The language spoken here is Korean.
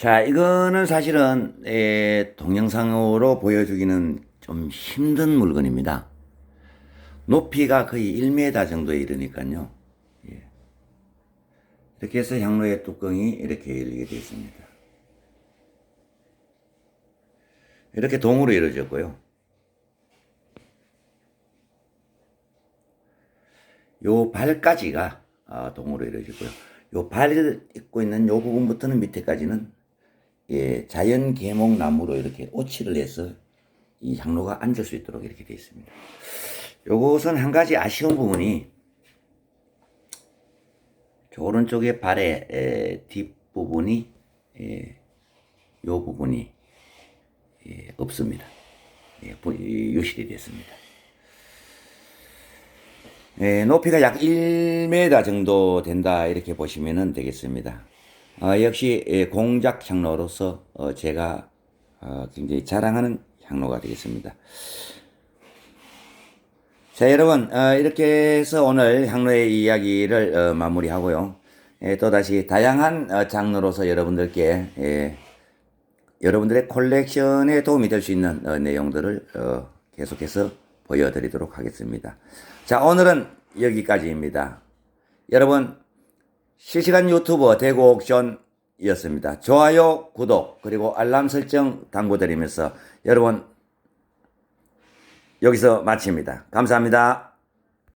자, 이거는 사실은 에, 동영상으로 보여주기는 좀 힘든 물건입니다. 높이가 거의 1m 정도에 이르니까요. 예. 이렇게 해서 향로의 뚜껑이 이렇게 열리게 되어 있습니다. 이렇게 동으로 이루어졌고요. 요 발까지가 아, 동으로 이루어지고요. 요 발을 입고 있는 요 부분부터는 밑에까지는 예, 자연 계목 나무로 이렇게 오치를 해서 이 향로가 앉을 수 있도록 이렇게 되어 있습니다. 요것은 한 가지 아쉬운 부분이 저 오른쪽에 발의 에, 뒷부분이 예, 요 부분이 예, 없습니다. 예, 부- 이 유실이 됐습니다. 예, 높이가 약 1m 정도 된다 이렇게 보시면 되겠습니다. 어, 역시 예, 공작 향로로서 어, 제가 어, 굉장히 자랑하는 향로가 되겠습니다. 자 여러분 어, 이렇게 해서 오늘 향로의 이야기를 어, 마무리하고요. 예, 또다시 다양한 어, 장르로서 여러분들께 예, 여러분들의 콜렉션에 도움이 될 수 있는 어, 내용들을 어, 계속해서 보여드리도록 하겠습니다. 자, 오늘은 여기까지입니다. 여러분, 실시간 유튜버 대구 옥션이었습니다. 좋아요, 구독, 그리고 알람 설정 당부드리면서 여러분, 여기서 마칩니다. 감사합니다.